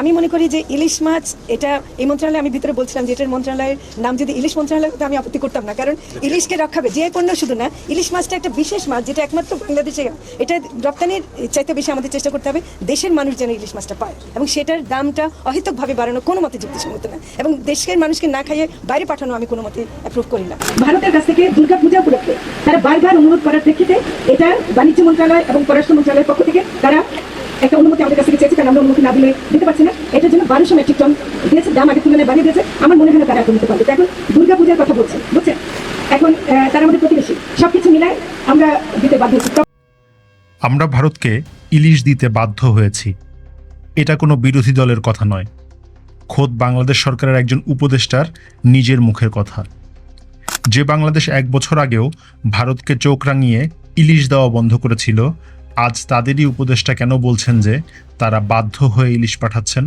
আমি মনে করি যে ইলিশ মাছ এটা এই মন্ত্রণালয়ে আমি ভিতরে বলছিলাম যে এটার মন্ত্রণালয়ের নাম যদি ইলিশ মন্ত্রণালয় হতো আমি আপত্তি করতাম না। কারণ ইলিশকে রক্ষাবে যে পণ্য শুধু না ইলিশ মাছটা একটা বিশেষ মাছ যেটা একমাত্র বাংলাদেশে এটা রপ্তানির চাইতে বেশি আমাদের চেষ্টা করতে হবে দেশের মানুষ যেন ইলিশ মাছটা পায়। এবং সেটার দামটা অহেতুকভাবে বাড়ানো কোনো মতে যুক্তিসঙ্গত না। এবং দেশের মানুষকে না খাইয়ে বাইরে পাঠানো আমি কোনো মতে অ্যাপ্রুভ করি না। ভারতের কাছ থেকে দুর্গা পূজা উপলক্ষে তারা বারবার অনুরোধ করার প্রেক্ষিতে এটা বাণিজ্য মন্ত্রণালয় এবং পররাষ্ট্র মন্ত্রণালয়ের পক্ষ থেকে তারা একটা অনুমতি আমরা অনুমতি না দিলে দিতে পারছি না। এটার জন্য বারোশো মেট্রিক টন দিয়েছে, দাম আগের তুলনায় বাড়িয়ে দিয়েছে। আমার মনে হয় না তারা এখন কথা বলছে এখন তারা আমাদের প্রতিবেশী, সবকিছু মিলায় আমরা দিতে বাধ্য আমরা ভারতকে ইলিশ দিতে বাধ্য হয়েছি। এটা কোনো বিরোধী দলের কথা নয়। খোদ বাংলাদেশ সরকারের একজন উপদেষ্টার নিজের মুখের কথা। যে বাংলাদেশ এক বছর আগেও ভারতকে চোখ রাঙিয়ে ইলিশ দেওয়া বন্ধ করেছিল আজ তাদেরই উপদেষ্টা কেন বলছেন যে তারা বাধ্য হয়ে ইলিশ পাঠাচ্ছেন?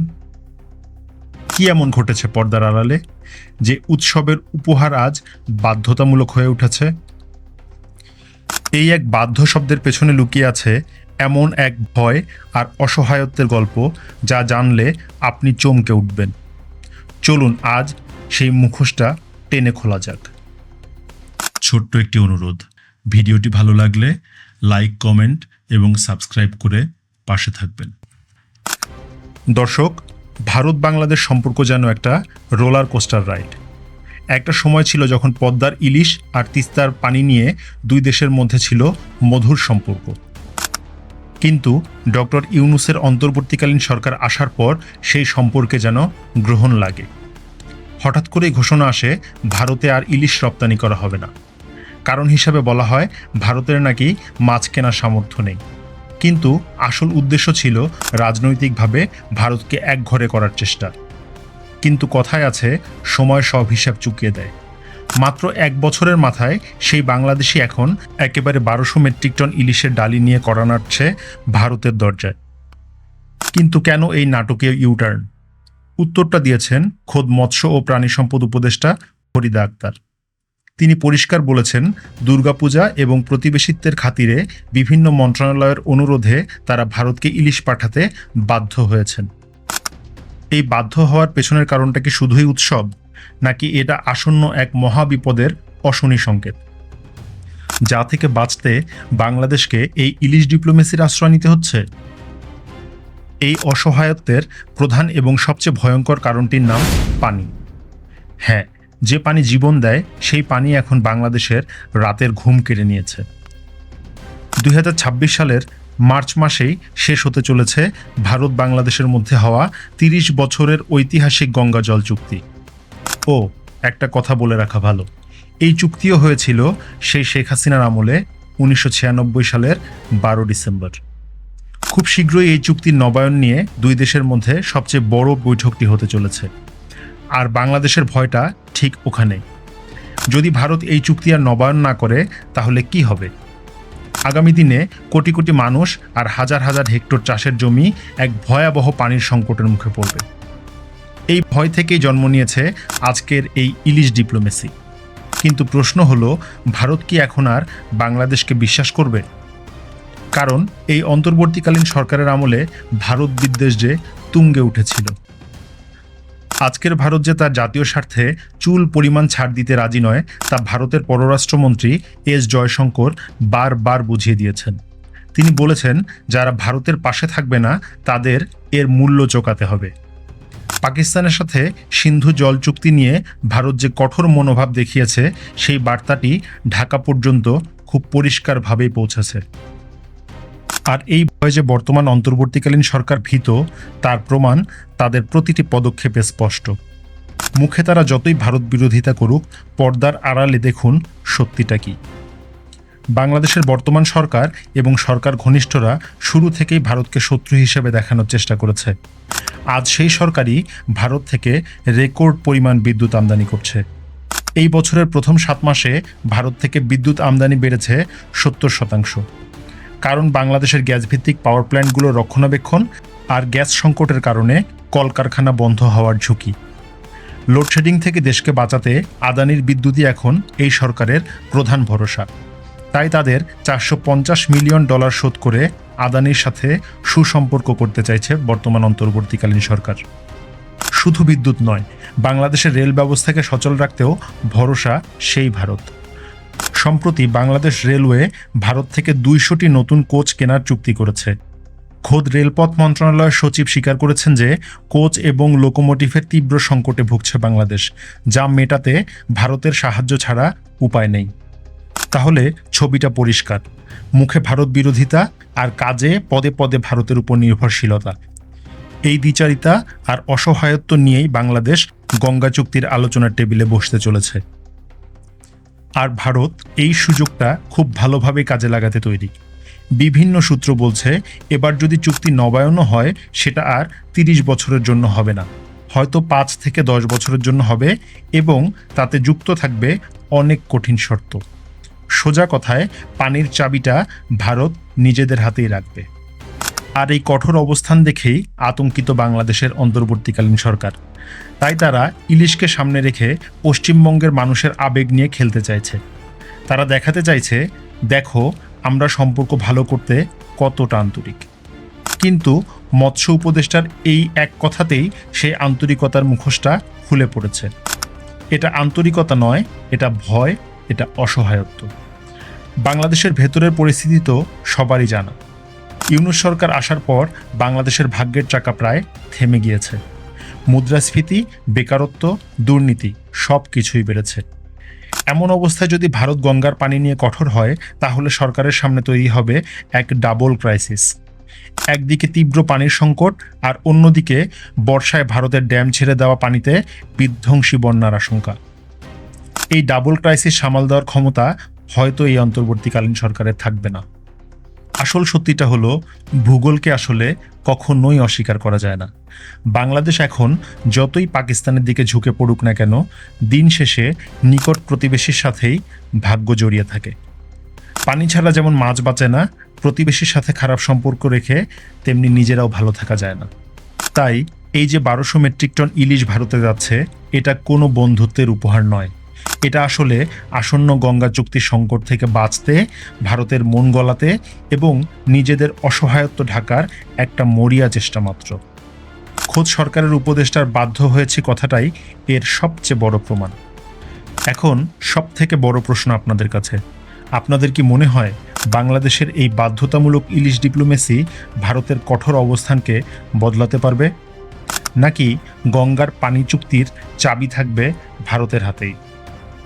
কি এমন ঘটেছে পর্দার আড়ালে যে উৎসবের উপহার আজ বাধ্যতামূলক হয়ে উঠেছে? এই এক বাধ্য শব্দের পেছনে লুকিয়ে আছে এমন এক ভয় আর অসহায়ত্বের গল্প যা জানলে আপনি চমকে উঠবেন। চলুন আজ সেই মুখোশটা টেনে খোলা যাক। ছোট্ট একটি অনুরোধ। ভিডিওটি ভালো লাগলে লাইক, কমেন্ট এবং সাবস্ক্রাইব করে পাশে থাকবেন। দর্শক ভারত বাংলাদেশ সম্পর্ক যেন একটা রোলার কোস্টার রাইড। একটা সময় ছিল যখন পদ্মার ইলিশ আর তিস্তার পানি নিয়ে দুই দেশের মধ্যে ছিল মধুর সম্পর্ক। কিন্তু ডক্টর ইউনুসের অন্তর্বর্তীকালীন সরকার আসার পর সেই সম্পর্কে যেন গ্রহণ লাগে। হঠাৎ করেই ঘোষণা আসে, ভারতে আর ইলিশ রপ্তানি করা হবে না। কারণ হিসাবে বলা হয় ভারতের নাকি মাছ কেনার সামর্থ্য নেই। কিন্তু আসল উদ্দেশ্য ছিল রাজনৈতিকভাবে ভারতকে একঘরে করার চেষ্টা। কিন্তু কথায় আছে, সময় সব হিসাব চুকিয়ে দেয়। মাত্র এক বছরের মাথায় সেই বাংলাদেশি এখন একেবারে বারোশো মেট্রিক টন ইলিশের ডালি নিয়ে করা নাড়ছে ভারতের দরজায়। কিন্তু কেন এই নাটকীয় ইউটার্ন? উত্তরটা দিয়েছেন খোদ মৎস্য ও প্রাণী সম্পদ উপদেষ্টা ফরিদা আক্তার। তিনি পরিষ্কার বলেছেন, দুর্গাপূজা এবং প্রতিবেশিত্বের খাতিরে বিভিন্ন মন্ত্রণালয়ের অনুরোধে তারা ভারতকে ইলিশ পাঠাতে বাধ্য হয়েছেন। এই বাধ্য হওয়ার পেছনের কারণটা কি শুধুই উৎসব, নাকি এটা আসন্ন এক মহাবিপদের অশনি সংকেত? যা থেকে বাঁচতে বাংলাদেশকে এই ইলিশ ডিপ্লোমেসির আশ্রয় নিতে হচ্ছে? এই অসহায়ত্বের প্রধান এবং সবচেয়ে ভয়ঙ্কর কারণটির নাম পানি। হ্যাঁ যে পানি জীবন দেয়, সেই পানি এখন বাংলাদেশের রাতের ঘুম কেড়ে নিয়েছে। দুই হাজার ছাব্বিশ সালের মার্চ মাসেই শেষ হতে চলেছে ভারত বাংলাদেশের মধ্যে হওয়া তিরিশ বছরের ঐতিহাসিক গঙ্গা জল চুক্তি। ও, একটা কথা বলে রাখা ভালো। এই চুক্তিও হয়েছিল সেই শেখ হাসিনার আমলে উনিশশো ছিয়ানব্বই সালের বারো ডিসেম্বর। খুব শীঘ্রই এই চুক্তির নবায়ন নিয়ে দুই দেশের মধ্যে সবচেয়ে বড় বৈঠকটি হতে চলেছে। আর বাংলাদেশের ভয়টা ঠিক ওখানে। যদি ভারত এই চুক্তি আর নবায়ন না করে, তাহলে কি হবে? আগামী দিনে কোটি কোটি মানুষ আর হাজার হাজার হেক্টর চাষের জমি এক ভয়াবহ পানির সংকটের মুখে পড়বে। এই ভয় থেকেই জন্ম নিয়েছে আজকের এই ইলিশ ডিপ্লোমেসি। কিন্তু প্রশ্ন হলো, ভারত কি এখন আর বাংলাদেশকে বিশ্বাস করবে? কারণ এই অন্তর্বর্তীকালীন সরকারের আমলে ভারত বিদ্বেষ যে তুঙ্গে উঠেছিল। আজকের ভারত যে তার জাতীয় স্বার্থে চুল পরিমাণ ছাড় দিতে রাজি নয়, তা ভারতের পররাষ্ট্রমন্ত্রী এস জয়শঙ্কর বারবার বুঝিয়ে দিয়েছেন। তিনি বলেছেন, যারা ভারতের পাশে থাকবে না, তাদের এর মূল্য চোকাতে হবে। পাকিস্তানের সাথে সিন্ধু জল চুক্তি নিয়ে ভারত যে কঠোর মনোভাব দেখিয়েছে, সেই বার্তাটি ঢাকা পর্যন্ত খুব পরিষ্কারভাবেই পৌঁছেছে। আর এই ভয়ে যে বর্তমান অন্তর্বর্তীকালীন সরকার ভীত, তার প্রমাণ তাদের প্রতিটি পদক্ষেপে স্পষ্ট। মুখে তারা যতই ভারত বিরোধিতা করুক, পর্দার আড়ালে দেখুন সত্যিটা কি। বাংলাদেশের বর্তমান সরকার এবং সরকার ঘনিষ্ঠরা শুরু থেকেই ভারতকে শত্রু হিসেবে দেখানোর চেষ্টা করেছে। আজ সেই সরকারই ভারত থেকে রেকর্ড পরিমাণ বিদ্যুৎ আমদানি করছে। এই বছরের প্রথম সাত মাসে ভারত থেকে বিদ্যুৎ আমদানি বেড়েছে সত্তর শতাংশ। কারণ বাংলাদেশের গ্যাস ভিত্তিক পাওয়ার প্ল্যান্টগুলো রক্ষণাবেক্ষণ আর গ্যাস সংকটের কারণে কলকারখানা বন্ধ হওয়ার ঝুঁকি। লোডশেডিং থেকে দেশকে বাঁচাতে আদানির বিদ্যুৎই এখন এই সরকারের প্রধান ভরসা। তাই তাদের চারশো পঞ্চাশ মিলিয়ন ডলার শোধ করে আদানির সাথে সুসম্পর্ক করতে চাইছে বর্তমান অন্তর্বর্তীকালীন সরকার। শুধু বিদ্যুৎ নয়, বাংলাদেশের রেল ব্যবস্থাকে সচল রাখতেও ভরসা সেই ভারত। সম্প্রতি বাংলাদেশ রেলওয়ে ভারত থেকে দুইশোটি নতুন কোচ কেনার চুক্তি করেছে। খোদ রেলপথ মন্ত্রণালয়ের সচিব স্বীকার করেছেন যে, কোচ এবং লোকোমোটিভের তীব্র সংকটে ভুগছে বাংলাদেশ, যা মেটাতে ভারতের সাহায্য ছাড়া উপায় নেই। তাহলে ছবিটা পরিষ্কার। মুখে ভারত বিরোধিতা আর কাজে পদে পদে ভারতের উপর নির্ভরশীলতা। এই দ্বিচারিতা আর অসহায়ত্ব নিয়েই বাংলাদেশ গঙ্গা চুক্তির আলোচনার টেবিলে বসতে চলেছে। আর ভারত এই সুযোগটা খুব ভালোভাবে কাজে লাগাতে তৈরি। বিভিন্ন সূত্র বলছে, এবার যদি চুক্তি নবায়নও হয়, সেটা আর তিরিশ বছরের জন্য হবে না। হয়তো পাঁচ থেকে দশ বছরের জন্য হবে এবং তাতে যুক্ত থাকবে অনেক কঠিন শর্ত। সোজা কথায়, পানির চাবিটা ভারত নিজেদের হাতেই রাখবে। আর এই কঠোর অবস্থান দেখেই আতঙ্কিত বাংলাদেশের অন্তর্বর্তীকালীন সরকার। তাই তারা ইলিশকে সামনে রেখে পশ্চিমবঙ্গের মানুষের আবেগ নিয়ে খেলতে চাইছে। তারা দেখাতে চাইছে, দেখো, আমরা সম্পর্ক ভালো করতে কতটা আন্তরিক। কিন্তু মৎস্য উপদেষ্টার এই এক কথাতেই সেই আন্তরিকতার মুখোশটা খুলে পড়েছে। এটা আন্তরিকতা নয়, এটা ভয়, এটা অসহায়ত্ব। বাংলাদেশের ভেতরের পরিস্থিতি তো সবারই জানা। ইউনুস সরকার আসার পর বাংলাদেশের ভাগ্যের চাকা প্রায় থেমে গিয়েছে। মুদ্রাস্ফীতি, বেকারত্ব, দুর্নীতি সব কিছুই বেড়েছে। এমন অবস্থায় যদি ভারত গঙ্গার পানি নিয়ে কঠোর হয়, তাহলে সরকারের সামনে তৈরি হবে এক ডাবল ক্রাইসিস। একদিকে তীব্র পানির সংকট আর অন্যদিকে বর্ষায় ভারতের ড্যাম ছেড়ে দেওয়া পানিতে বিধ্বংসী বন্যার আশঙ্কা। এই ডাবল ক্রাইসিস সামাল দেওয়ার ক্ষমতা হয়তো এই অন্তর্বর্তীকালীন সরকারের থাকবে না। আসল সত্যিটা হলো, ভূগোলকে আসলে কখনোই অস্বীকার করা যায় না। বাংলাদেশ এখন যতই পাকিস্তানের দিকে ঝুঁকে পড়ুক না কেন, দিন শেষে নিকট প্রতিবেশীর সাথেই ভাগ্য জড়িয়ে থাকে। পানি ছাড়া যেমন মাছ বাঁচে না, প্রতিবেশীর সাথে খারাপ সম্পর্ক রেখে তেমনি নিজেরাও ভালো থাকা যায় না। তাই এই যে বারোশো মেট্রিক টন ইলিশ ভারতে যাচ্ছে, এটা কোনো বন্ধুত্বের উপহার নয়। এটা আসলে আসন্ন গঙ্গা চুক্তির সংকট থেকে বাঁচতে, ভারতের মন গলাতে এবং নিজেদের অসহায়ত্ব ঢাকার একটা মরিয়া চেষ্টা মাত্র। খোদ সরকারের উপদেষ্টার বাধ্য হয়েছে কথাটাই এর সবচেয়ে বড় প্রমাণ। এখন সব থেকে বড় প্রশ্ন আপনাদের কাছে। আপনাদের কি মনে হয় বাংলাদেশের এই বাধ্যতামূলক ইলিশ ডিপ্লোমেসি ভারতের কঠোর অবস্থানকে বদলাতে পারবে? নাকি গঙ্গার পানি চুক্তির চাবি থাকবে ভারতের হাতেই?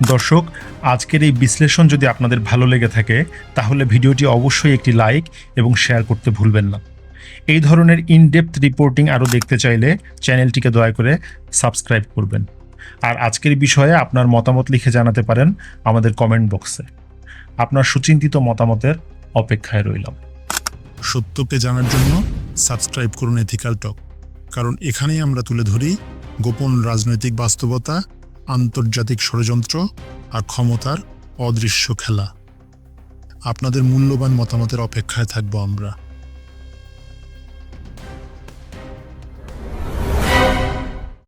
দর্শক, আজকের এই বিশ্লেষণ যদি আপনাদের ভালো লেগে থাকে, তাহলে ভিডিওটি অবশ্যই একটি লাইক এবং শেয়ার করতে ভুলবেন না। এই ধরনের ইনডেপথ রিপোর্টিং আরও দেখতে চাইলে চ্যানেলটিকে দয়া করে সাবস্ক্রাইব করবেন। আর আজকের বিষয়ে আপনার মতামত লিখে জানাতে পারেন আমাদের কমেন্ট বক্সে। আপনার সুচিন্তিত মতামতের অপেক্ষায় রইলাম। সত্যকে জানার জন্য সাবস্ক্রাইব করুন এথিক্যাল টক কারণ এখানেই আমরা তুলে ধরি গোপন রাজনৈতিক বাস্তবতা আন্তর্জাতিক ষড়যন্ত্র আর ক্ষমতার অদৃশ্য খেলা। আপনাদের মূল্যবান মতামতের অপেক্ষায় থাকব আমরা।